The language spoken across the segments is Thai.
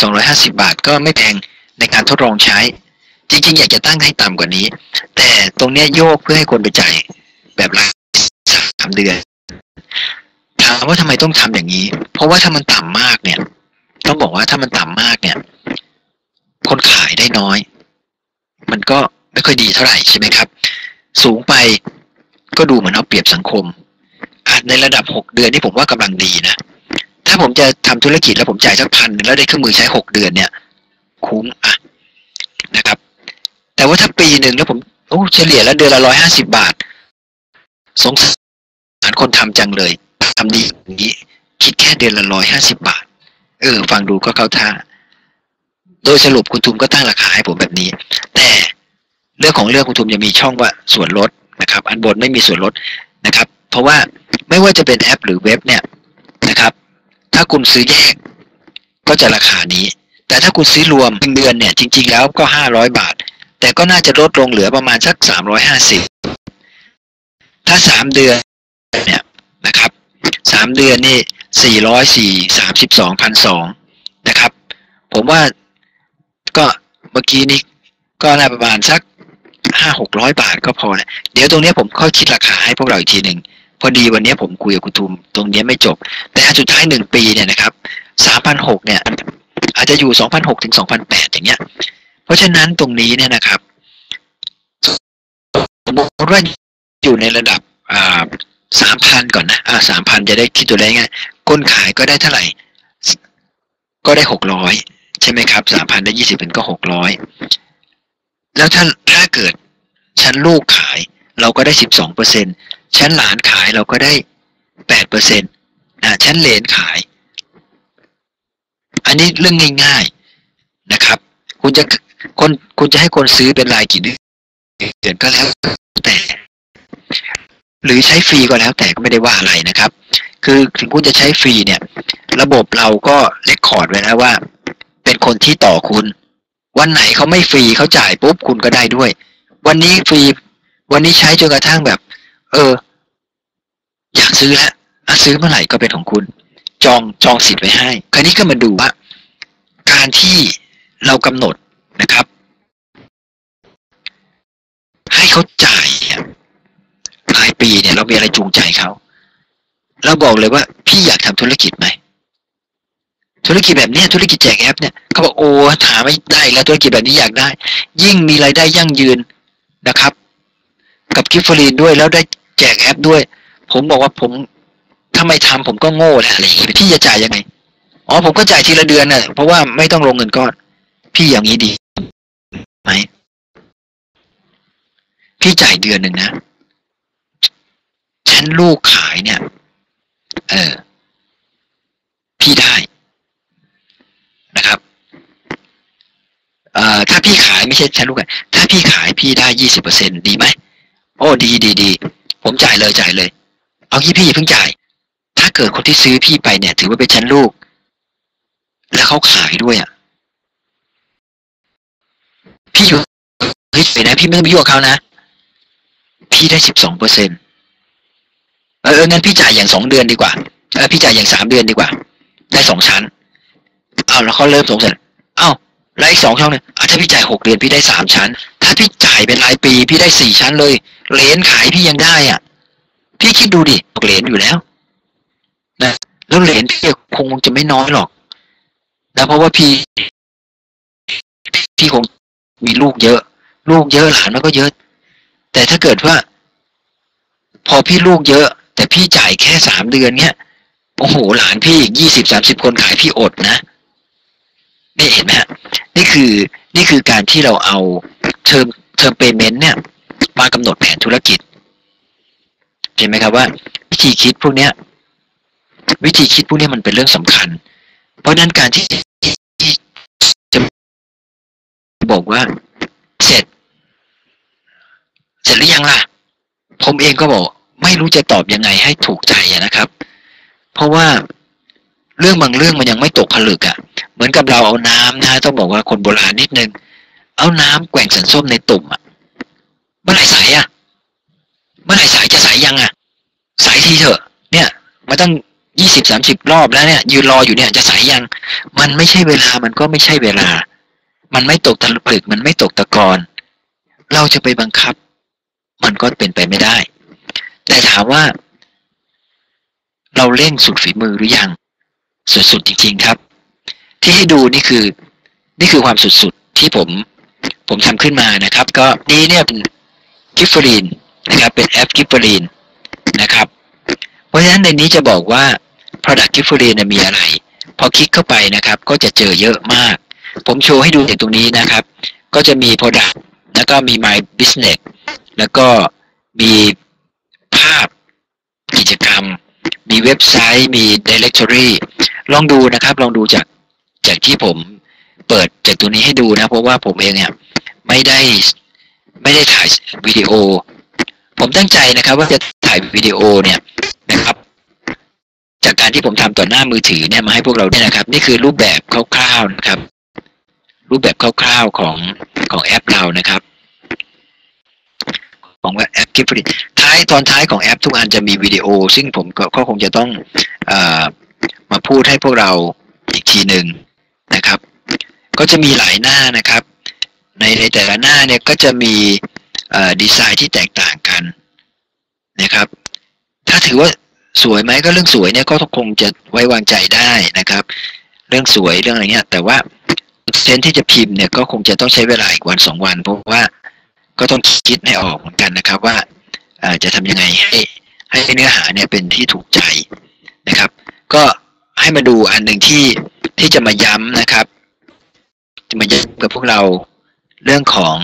สองร้อยห้าสิบาท ก็ไม่แพงในการทดลองใช้ จริง ๆ อยากจะตั้งให้ต่ำกว่านี้ แต่ตรงเนี้ยโยกเพื่อให้คนไปจ่ายแบบรายสามเดือนถามว่าทำไมต้องทำอย่างนี้ เพราะว่าถ้ามันต่ำมากเนี่ย ต้องบอกว่าถ้ามันต่ำมากเนี่ย คนขายได้น้อย มันก็ไม่ค่อยดีเท่าไหร่ใช่ไหมครับ สูงไปก็ดูเหมือนเอาเปรียบสังคมอาจในระดับหกเดือนที่ผมว่ากำลังดีนะ ถ้าผมจะทำธุรกิจแล้วผมจ่ายสักพันแล้วได้เครื่องมือใช้หกเดือนเนี่ย คุ้มอะนะครับ แต่ว่าถ้าปีหนึ่งแล้วผมโอ้เฉลี่ยแล้วเดือนละร้อยห้าสิบาท สงสารคนทำจังเลยทำดีอย่างนี้ คิดแค่เดือนละร้อยห้าสิบาท เออ ฟังดูก็เข้าท่า โดยสรุปคุณทุมก็ตั้งราคาให้ผมแบบนี้ แต่เรื่องของเรื่องคุณทุมยังมีช่องว่าส่วนลดนะครับ อันบนไม่มีส่วนลดนะครับ เพราะว่าไม่ว่าจะเป็นแอปหรือเว็บเนี่ยนะครับ ถ้าคุณซื้อแยก ก็จะราคานี้ แต่ถ้าคุณซื้อรวมเดือนเนี่ย จริง ๆ แล้วก็ห้าร้อยบาท แต่ก็น่าจะลดลงเหลือประมาณสักสามร้อยห้าสิบถ้าสามเดือนเนี่ยนะครับสามเดือนนี่สี่ร้อยสี่สามสิบสองพันสองนะครับ ผมว่าก็เมื่อกี้นี้ก็น่าประมาณสักห้าหกร้อยบาทก็พอนะเดี๋ยวตรงนี้ผมค่อยคิดราคาให้พวกเราอีกทีหนึ่ง พอดีวันนี้ผมคุยกับคุณทุมตรงนี้ไม่จบ แต่สุดท้ายหนึ่งปีเนี่ยนะครับสามพันหกเนี่ย อาจจะอยู่สองพันหกถึงสองพันแปดอย่างเงี้ย เพราะฉะนั้นตรงนี้เนี่ยนะครับสมมติว่าอยู่ในระดับอ่าสามพันก่อนนะอ่าสามพันจะได้คิดตัวได้ง่ายก้นขายก็ได้เท่าไหร่ ก็ได้หกร้อยใช่ไหมครับสามพันได้ยี่สิบเป็นก็หกร้อยแล้วถ้าถ้าเกิดชั้นลูกขายเราก็ได้สิบสองเปอร์เซ็น ชั้นหลานขายเราก็ได้แปดเปอร์เซ็นต์ชั้นเลนขาย อันนี้เรื่องง่ายๆนะครับ คุณจะคนคุณจะให้คนซื้อเป็นรายกี่เดือนก็แล้วแต่ หรือใช้ฟรีก็แล้วแต่ก็ไม่ได้ว่าอะไรนะครับ คือถึงคุณจะใช้ฟรีเนี่ย ระบบเราก็เลคคอร์ดไว้นะว่า เป็นคนที่ต่อคุณ วันไหนเขาไม่ฟรีเขาจ่ายปุ๊บคุณก็ได้ด้วย วันนี้ฟรีวันนี้ใช้จนกระทั่งแบบ เออ อยากซื้อแล้วอะซื้อเมื่อไหร่ก็เป็นของคุณ จองจองสิทธิ์ไว้ให้ คราวนี้ก็มาดูว่า การที่เรากำหนดนะครับ ให้เขาจ่ายรายปีเนี่ย เรามีอะไรจูงใจเขาเราบอกเลยว่า พี่อยากทำธุรกิจไหมธุรกิจแบบนี้ธุรกิจแจกแอปเนี่ยเขาบอกโอ้ถามไม่ได้แล้วธุรกิจแบบนี้อยากได้ ยิ่งมีรายได้ยั่งยืนนะครับ กับกิฟฟรีนด้วยแล้วได้ แจกแอปด้วย ผมบอกว่าผมถ้าไม่ทำผมก็โง่แหละอะไรพี่จะจ่ายยังไงอ๋อผมก็จ่ายทีละเดือนน่ะเพราะว่าไม่ต้องลงเงินก้อนพี่อย่างนี้ดีไหมพี่จ่ายเดือนหนึ่งนะฉันลูกขายเนี่ย เออ พี่ได้นะครับเอ่อถ้าพี่ขายไม่ใช่ฉันลูกขายถ้าพี่ขายพี่ได้ยี่สิบเปอร์เซ็นดีไหมโอ้ดีดีดี ผมจ่ายเลยจ่ายเลย เอางี้พี่เพิ่งจ่าย ถ้าเกิดคนที่ซื้อพี่ไปเนี่ย ถือว่าเป็นชั้นลูก แล้วเขาขายด้วยอะ พี่อยู่เฮ้ยไปนะ พี่ไม่ต้องไปยุ่งกับเขานะ พี่ได้สิบสองเปอร์เซ็นเอองั้นพี่จ่ายอย่างสองเดือนดีกว่าเออพี่จ่ายอย่างสามเดือนดีกว่า ได้สองชั้นเอาแล้วเขาเริ่มสงสัยอ้าแล้วอีกสองช่องเนี่ยถ้าพี่จ่ายหกเดือนพี่ได้สามชั้น ถ้าพี่จ่ายเป็นรายปี พี่ได้สี่ชั้นเลย เหรียญขายพี่ยังได้อะ พี่คิดดูดิเหรียญอยู่แล้ว นะแล้วเหรียญพี่คงจะไม่น้อยหรอกนะเพราะว่าพี่ พี่คงมีลูกเยอะ ลูกเยอะหลานมันก็เยอะ แต่ถ้าเกิดว่า พอพี่ลูกเยอะ แต่พี่จ่ายแค่สามเดือนเนี้ยโอ้โหหลานพี่ยี่สิบสามสิบคนขายพี่อดนะนี่เห็นไหมฮะนี่คือนี่คือการที่เราเอาเทอมเทอมเปเมนต์เนี่ย มากำหนดแผนธุรกิจเห็นไหมครับว่า วิธีคิดพวกเนี้ย วิธีคิดพวกนี้มันเป็นเรื่องสำคัญ เพราะนั้นการที่จะบอกว่า เสร็จ เสร็จหรือยังล่ะ ผมเองก็บอก ไม่รู้จะตอบยังไงให้ถูกใจนะครับ เพราะว่าเรื่องบางเรื่องมันยังไม่ตกผลึกอะ่ะ เหมือนกับเราเอาน้ำนะ ต้องบอกว่าคนโบราณนิดนึง เอาน้ำแกว่งสันส้มในตุ่มอะ่ะ เมื่อไหร่ใสอะ่ะเมื่อไหร่ใสจะใสยังอะ่ะใสทีเถอะ เนี่ยมันต้งยี่สิบสามสิบรอบแล้วเนี่ย ยืนรออยู่เนี่ยจะสายยัง มันไม่ใช่เวลามันก็ไม่ใช่เวลา มันไม่ตกตะลึกมันไม่ตกตะกอนเราจะไปบังคับ มันก็เป็นไปไม่ได้ แต่ถามว่า เราเร่งสุดฝีมือหรือยัง สุดๆจริง ๆครับ ที่ให้ดูนี่คือ นี่คือความสุดๆที่ผม ผมทำขึ้นมานะครับ ก็นี้เนี่ยเป็น กิฟเฟอรีนนะครับเป็นแอปกิฟเฟอรีนนะครับ เพราะฉะนั้นในนี้จะบอกว่า product กิฟเฟอรีนมีอะไร พอคลิกเข้าไปนะครับ ก็จะเจอเยอะมาก ผมโชว์ให้ดูอย่างตรงนี้นะครับ ก็จะมี product แล้วก็มี my business แล้วก็มีภาพกิจกรรม มีเว็บไซต์มี directory ลองดูนะครับ ลองดูจากจากที่ผมเปิดจากตัวนี้ให้ดูนะ เพราะว่าผมเองเนี่ยไม่ได้ ไม่ได้ถ่ายวิดีโอ ผมตั้งใจนะครับ ว่าจะถ่ายวิดีโอเนี่ยนะครับ จากการที่ผมทำต่อหน้ามือถือเนี่ยมาให้พวกเราเนี่ยนะครับ นี่คือรูปแบบคร่าวๆนะครับ รูปแบบคร่าวๆของของแอปเรานะครับ ของแอปกิฟต์ท้ายตอนท้ายของแอปทุกอันจะมีวิดีโอ ซึ่งผมก็คงจะต้องอมาพูดให้พวกเราอีกทีหนึ่งนะครับ ก็จะมีหลายหน้านะครับ ในในแต่ละหน้าเนี่ยก็จะมีดีไซน์ที่แตกต่างกันนะครับ ถ้าถือว่าสวยไหมก็เรื่องสวยเนี่ยก็คงจะไว้วางใจได้นะครับ เรื่องสวยเรื่องอะไรเนี้ยแต่ว่าเซนที่จะพิมพ์เนี่ยก็คงจะต้องใช้เวลาอีกวันสองวัน เพราะว่าก็ต้องคิดให้ออกเหมือนกันนะครับว่าจะทำยังไงให้ให้เนื้อหาเนี่ยเป็นที่ถูกใจนะครับ ก็ให้มาดูอันหนึ่งที่ที่จะมาย้ำนะครับ จะมาย้ำกับพวกเรา เรื่องของ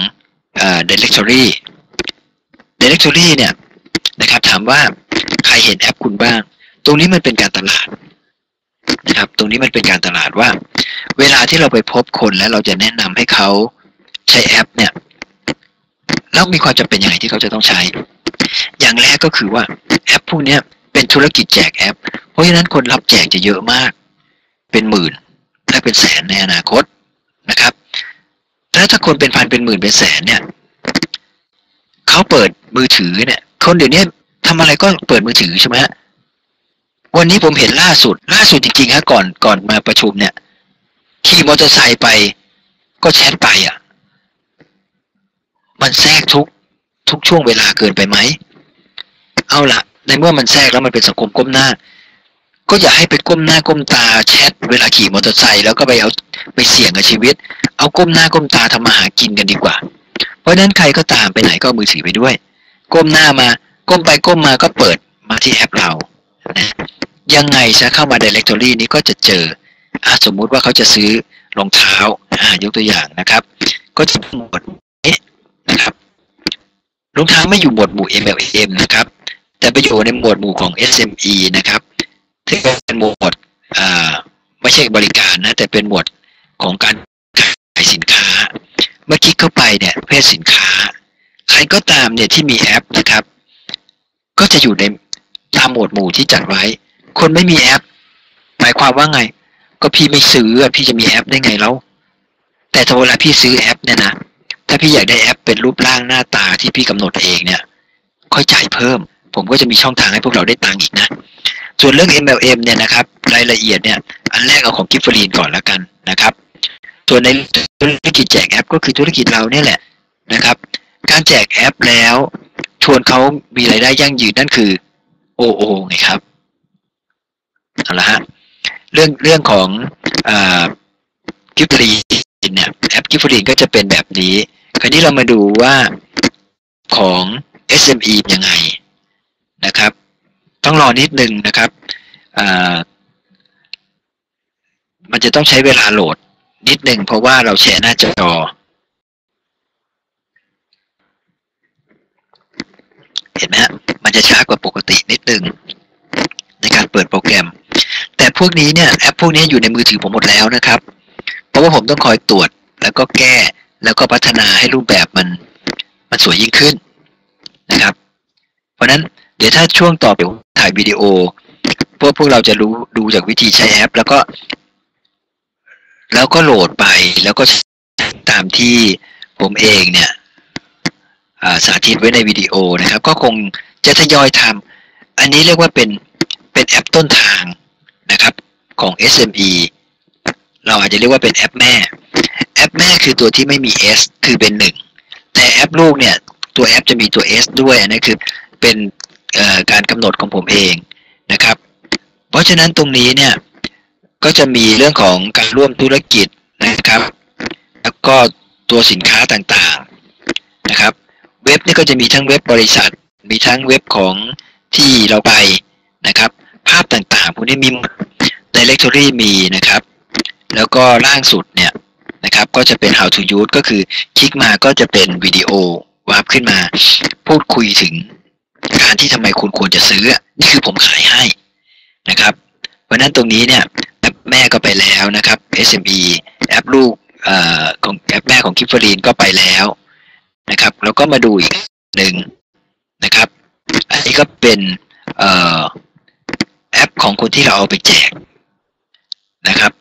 อ directory directory เนี่ยนะครับถามว่าใครเห็นแอปคุณบ้าง ตรงนี้มันเป็นการตลาดนะครับ ตรงนี้มันเป็นการตลาดว่า เวลาที่เราไปพบคนแล้วเราจะแนะนำให้เขาใช้แอปเนี่ยแล้วมีความจำเป็นยังไงที่เขาจะต้องใช้ อย่างแรกก็คือว่าแอปพวกนี้เป็นธุรกิจแจกแอป เพราะฉะนั้นคนรับแจกจะเยอะมาก เป็นหมื่นและเป็นแสนในอนาคตนะครับ ถ้าถ้าคนเป็นพันเป็นหมื่นเป็นแสนเนี่ยเขาเปิดมือถือเนี่ย คนเดี๋ยวนี้ทำอะไรก็เปิดมือถือใช่ไหมฮะวันนี้ผมเห็นล่าสุด ล่าสุดจริงๆฮะก่อนก่อนมาประชุมเนี่ย ขี่มอเตอร์ไซค์ไปก็แชทไปอะ มันแทรกทุกทุกช่วงเวลาเกินไปไหม เอาละในเมื่อมันแทรกแล้วมันเป็นสังคมก้มหน้า ก็อย่าให้ไปก้มหน้าก้มตาแชทเวลาขี่มอเตอร์ไซค์แล้วก็ไปเอาไปเสี่ยงกับชีวิต เอาก้มหน้าก้มตาทำมาหากินกันดีกว่า เพราะนั้นใครก็ตามไปไหนก็มือถือไปด้วย ก้มหน้ามาก้มไปก้มมาก็เปิดมาที่แอปเรานะยังไงจะเข้ามา directory นี้ก็จะเจออสมมุติว่าเขาจะซื้อรองเท้าอ่ายกตัวอย่างนะครับ ก็จะหมวดนี้นะครับรองเท้าไม่อยู่หมวดหมู่ MLM นะครับ แต่ไปอยู่ในหมวดหมู่ของ SME นะครับ ที่เป็นหมวดอ่าไม่ใช่บริการนะ แต่เป็นหมวดของการขายสินค้า เมื่อคลิกเข้าไปเนี่ยเพศสินค้า ใครก็ตามเนี่ยที่มีแอปนะครับ ก็จะอยู่ในตามหมวดหมู่ที่จัดไว้ คนไม่มีแอป หมายความว่าไง ก็พี่ไม่ซื้อพี่จะมีแอปได้ไงแล้ว แต่ถ้าเวลาพี่ซื้อแอปเนี่ยนะถ้าพี่อยากได้แอปเป็นรูปร่างหน้าตาที่พี่กำหนดเองเนี่ย ค่อยจ่ายเพิ่ม ผมก็จะมีช่องทางให้พวกเราได้ตังค์อีกนะ ส่วนเรื่อง MLM เนี่ยนะครับรายละเอียดเนี่ยอันแรกเอาของกิฟฟรีนก่อนแล้วกันนะครับ ส่วนในธุรกิจแจกแอป ก็คือธุรกิจเราเนี่ยแหละนะครับ การแจกแอปแล้วชวนเขามีรายได้ยั่งยืนนั่นคือโอโอไงครับเอาละฮะเรื่องเรื่องของกิฟฟรีเนี่ยแอปกิฟฟรีนก็จะเป็นแบบนี้ คราวนี้เรามาดูว่าของ SME ยังไงนะครับ ต้องรอนิดนึงนะครับมันจะต้องใช้เวลาโหลดนิดนึงเพราะว่าเราแชร์หน้าจอ เห็นไหมฮะมันจะช้ากว่าปกตินิดนึง ในการเปิดโปรแกรม แต่พวกนี้เนี่ยแอปพวกนี้อยู่ในมือถือผมหมดแล้วนะครับ เพราะว่าผมต้องคอยตรวจแล้วก็แก้แล้วก็พัฒนาให้รูปแบบมันมันสวยยิ่งขึ้นนะครับ เพราะนั้น เดี๋ยวถ้าช่วงต่อไปถ่ายวิดีโอ พวกพวกเราจะรู้ดูจากวิธีใช้แอป แล้วก็ แล้วก็โหลดไปแล้วก็ตามที่ผมเองเนี่ยสาธิตไว้ในวิดีโอนะครับ ก็คงจะทยอยทำอันนี้เรียกว่าเป็นเป็นแอปต้นทางนะครับของ SME เราอาจจะเรียกว่าเป็นแอปแม่ แอปแม่คือตัวที่ไม่มี S คือเป็นหนึ่งแต่แอปลูกเนี่ย ตัวแอปจะมีตัว S ด้วยอันนี้คือเป็น การกำหนดของผมเองนะครับ เพราะฉะนั้นตรงนี้เนี่ยก็จะมีเรื่องของการร่วมธุรกิจนะครับ แล้วก็ตัวสินค้าต่างๆนะครับ เว็บนี่ก็จะมีทั้งเว็บบริษัท มีทั้งเว็บของที่เราไปนะครับ ภาพต่างๆพวกนี้มีหมด directory มีนะครับ แล้วก็ล่างสุดเนี่ยนะครับ ก็จะเป็น how to use ก็คือคลิกมาก็จะเป็นวิดีโอวาร์ปขึ้นมา พูดคุยถึง การที่ทำไมคุณควรจะซื้อนี่คือผมขายให้นะครับ เพราะนั้นตรงนี้เนี่ยแอปแม่ก็ไปแล้วนะครับ SME แอปลูกอของแอปแม่ของคิฟเฟอรีนก็ไปแล้วนะครับ แล้วก็มาดูอีกหนึ่งนะครับ อันนี้ก็เป็นอแอปของคนที่เราเอาไปแจกนะครับ